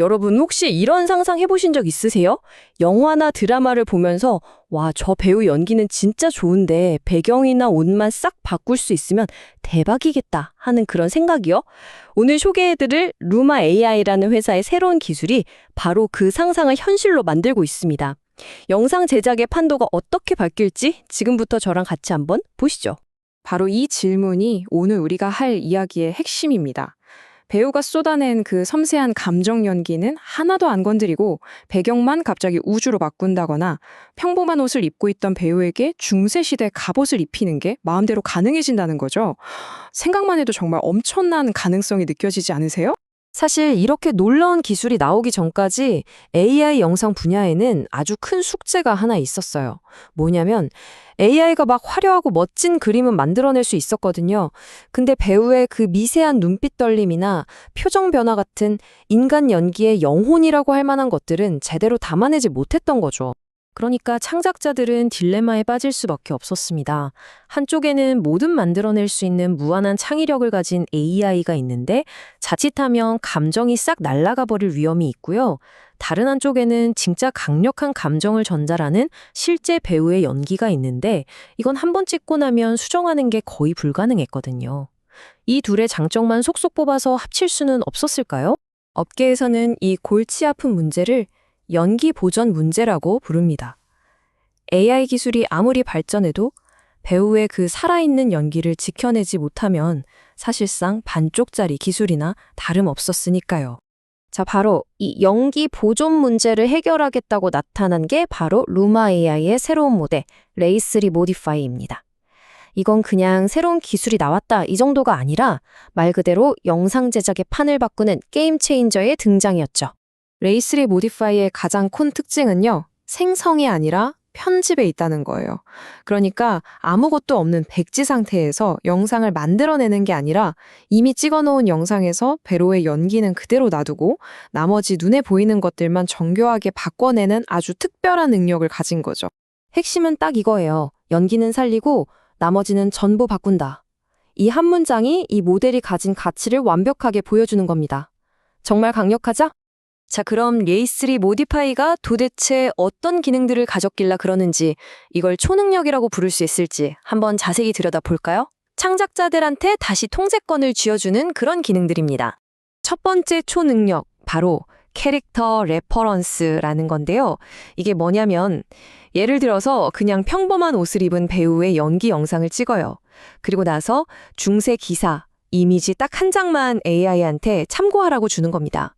여러분 혹시 이런 상상 해보신 적 있으세요? 영화나 드라마를 보면서 와, 저 배우 연기는 진짜 좋은데 배경이나 옷만 싹 바꿀 수 있으면 대박이겠다 하는 그런 생각이요. 오늘 소개해드릴 루마 AI라는 회사의 새로운 기술이 바로 그 상상을 현실로 만들고 있습니다. 영상 제작의 판도가 어떻게 바뀔지 지금부터 저랑 같이 한번 보시죠. 바로 이 질문이 오늘 우리가 할 이야기의 핵심입니다. 배우가 쏟아낸 그 섬세한 감정 연기는 하나도 안 건드리고 배경만 갑자기 우주로 바꾼다거나 평범한 옷을 입고 있던 배우에게 중세시대 갑옷을 입히는 게 마음대로 가능해진다는 거죠. 생각만 해도 정말 엄청난 가능성이 느껴지지 않으세요? 사실 이렇게 놀라운 기술이 나오기 전까지 AI 영상 분야에는 아주 큰 숙제가 하나 있었어요. 뭐냐면 AI가 막 화려하고 멋진 그림은 만들어낼 수 있었거든요. 근데 배우의 그 미세한 눈빛 떨림이나 표정 변화 같은 인간 연기의 영혼이라고 할 만한 것들은 제대로 담아내지 못했던 거죠. 그러니까 창작자들은 딜레마에 빠질 수밖에 없었습니다. 한쪽에는 뭐든 만들어낼 수 있는 무한한 창의력을 가진 AI가 있는데 자칫하면 감정이 싹 날아가 버릴 위험이 있고요. 다른 한쪽에는 진짜 강력한 감정을 전달하는 실제 배우의 연기가 있는데 이건 한 번 찍고 나면 수정하는 게 거의 불가능했거든요. 이 둘의 장점만 속속 뽑아서 합칠 수는 없었을까요? 업계에서는 이 골치 아픈 문제를 연기 보전 문제라고 부릅니다. AI 기술이 아무리 발전해도 배우의 그 살아있는 연기를 지켜내지 못하면 사실상 반쪽짜리 기술이나 다름없었으니까요. 자, 바로 이 연기 보존 문제를 해결하겠다고 나타난 게 바로 루마 AI의 새로운 모델, 레이3 모디파이입니다. 이건 그냥 새로운 기술이 나왔다 이 정도가 아니라 말 그대로 영상 제작의 판을 바꾸는 게임 체인저의 등장이었죠. 레이3 모디파이의 가장 큰 특징은요, 생성이 아니라 편집에 있다는 거예요. 그러니까 아무것도 없는 백지 상태에서 영상을 만들어내는 게 아니라 이미 찍어놓은 영상에서 배로의 연기는 그대로 놔두고 나머지 눈에 보이는 것들만 정교하게 바꿔내는 아주 특별한 능력을 가진 거죠. 핵심은 딱 이거예요. 연기는 살리고 나머지는 전부 바꾼다. 이 한 문장이 이 모델이 가진 가치를 완벽하게 보여주는 겁니다. 정말 강력하죠? 자, 그럼 레이3 모디파이가 도대체 어떤 기능들을 가졌길라 그러는지 이걸 초능력이라고 부를 수 있을지 한번 자세히 들여다볼까요? 창작자들한테 다시 통제권을 쥐어주는 그런 기능들입니다. 첫 번째 초능력, 바로 캐릭터 레퍼런스라는 건데요. 이게 뭐냐면 예를 들어서 그냥 평범한 옷을 입은 배우의 연기 영상을 찍어요. 그리고 나서 중세 기사, 이미지 딱 한 장만 AI한테 참고하라고 주는 겁니다.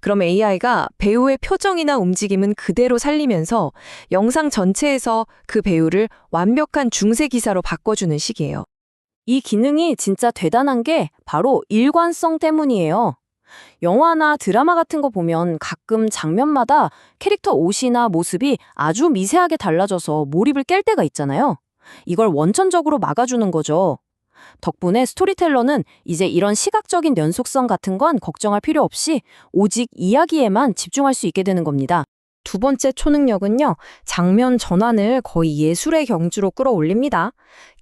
그럼 AI가 배우의 표정이나 움직임은 그대로 살리면서 영상 전체에서 그 배우를 완벽한 중세 기사로 바꿔주는 식이에요. 이 기능이 진짜 대단한 게 바로 일관성 때문이에요. 영화나 드라마 같은 거 보면 가끔 장면마다 캐릭터 옷이나 모습이 아주 미세하게 달라져서 몰입을 깰 때가 있잖아요. 이걸 원천적으로 막아주는 거죠. 덕분에 스토리텔러는 이제 이런 시각적인 연속성 같은 건 걱정할 필요 없이 오직 이야기에만 집중할 수 있게 되는 겁니다. 두 번째 초능력은요, 장면 전환을 거의 예술의 경주로 끌어올립니다.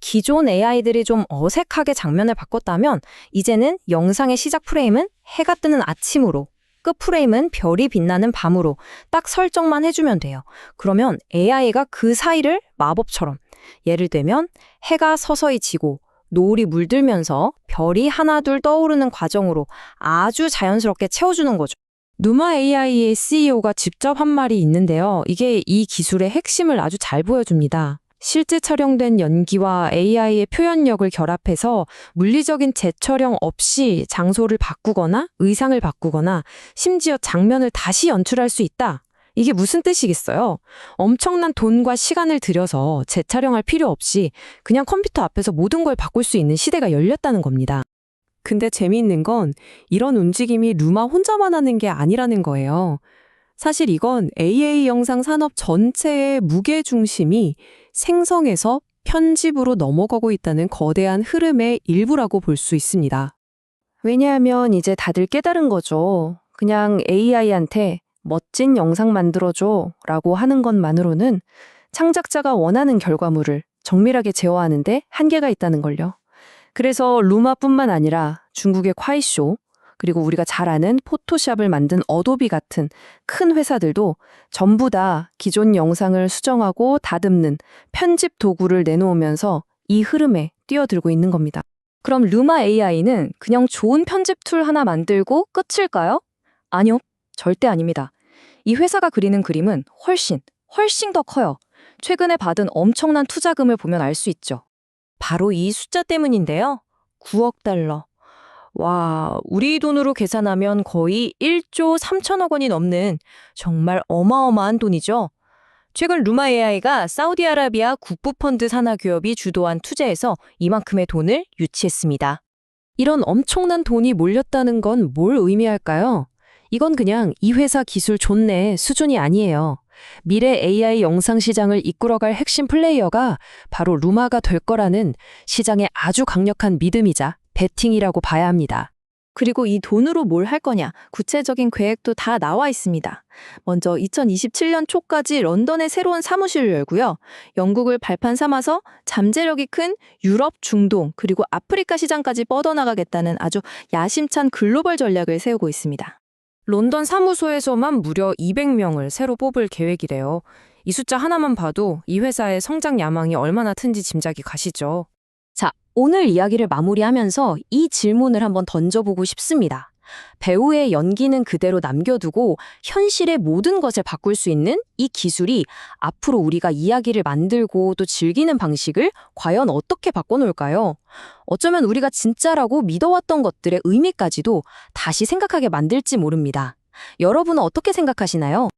기존 AI들이 좀 어색하게 장면을 바꿨다면, 이제는 영상의 시작 프레임은 해가 뜨는 아침으로, 끝 프레임은 별이 빛나는 밤으로 딱 설정만 해주면 돼요. 그러면 AI가 그 사이를 마법처럼, 예를 들면 해가 서서히 지고 노을이 물들면서 별이 하나둘 떠오르는 과정으로 아주 자연스럽게 채워주는 거죠. 누마 AI의 CEO가 직접 한 말이 있는데요. 이게 이 기술의 핵심을 아주 잘 보여줍니다. 실제 촬영된 연기와 AI의 표현력을 결합해서 물리적인 재촬영 없이 장소를 바꾸거나 의상을 바꾸거나 심지어 장면을 다시 연출할 수 있다. 이게 무슨 뜻이겠어요? 엄청난 돈과 시간을 들여서 재촬영할 필요 없이 그냥 컴퓨터 앞에서 모든 걸 바꿀 수 있는 시대가 열렸다는 겁니다. 근데 재미있는 건 이런 움직임이 루마 혼자만 하는 게 아니라는 거예요. 사실 이건 AA 영상 산업 전체의 무게 중심이 생성에서 편집으로 넘어가고 있다는 거대한 흐름의 일부라고 볼 수 있습니다. 왜냐하면 이제 다들 깨달은 거죠. 그냥 AI한테 멋진 영상 만들어줘 라고 하는 것만으로는 창작자가 원하는 결과물을 정밀하게 제어하는데 한계가 있다는 걸요. 그래서 루마뿐만 아니라 중국의 콰이쇼, 그리고 우리가 잘 아는 포토샵을 만든 어도비 같은 큰 회사들도 전부 다 기존 영상을 수정하고 다듬는 편집 도구를 내놓으면서 이 흐름에 뛰어들고 있는 겁니다. 그럼 루마 AI는 그냥 좋은 편집 툴 하나 만들고 끝일까요? 아니요, 절대 아닙니다. 이 회사가 그리는 그림은 훨씬, 훨씬 더 커요. 최근에 받은 엄청난 투자금을 보면 알 수 있죠. 바로 이 숫자 때문인데요. 9억 달러. 와, 우리 돈으로 계산하면 거의 1조 3천억 원이 넘는 정말 어마어마한 돈이죠. 최근 루마 AI가 사우디아라비아 국부펀드 산하 기업이 주도한 투자에서 이만큼의 돈을 유치했습니다. 이런 엄청난 돈이 몰렸다는 건 뭘 의미할까요? 이건 그냥 이 회사 기술 좋네 수준이 아니에요. 미래 AI 영상 시장을 이끌어갈 핵심 플레이어가 바로 루마가 될 거라는 시장의 아주 강력한 믿음이자 베팅이라고 봐야 합니다. 그리고 이 돈으로 뭘 할 거냐, 구체적인 계획도 다 나와 있습니다. 먼저 2027년 초까지 런던에 새로운 사무실을 열고요. 영국을 발판 삼아서 잠재력이 큰 유럽, 중동, 그리고 아프리카 시장까지 뻗어나가겠다는 아주 야심찬 글로벌 전략을 세우고 있습니다. 런던 사무소에서만 무려 200명을 새로 뽑을 계획이래요. 이 숫자 하나만 봐도 이 회사의 성장 야망이 얼마나 큰지 짐작이 가시죠. 자, 오늘 이야기를 마무리하면서 이 질문을 한번 던져보고 싶습니다. 배우의 연기는 그대로 남겨두고 현실의 모든 것을 바꿀 수 있는 이 기술이 앞으로 우리가 이야기를 만들고 또 즐기는 방식을 과연 어떻게 바꿔놓을까요? 어쩌면 우리가 진짜라고 믿어왔던 것들의 의미까지도 다시 생각하게 만들지 모릅니다. 여러분은 어떻게 생각하시나요?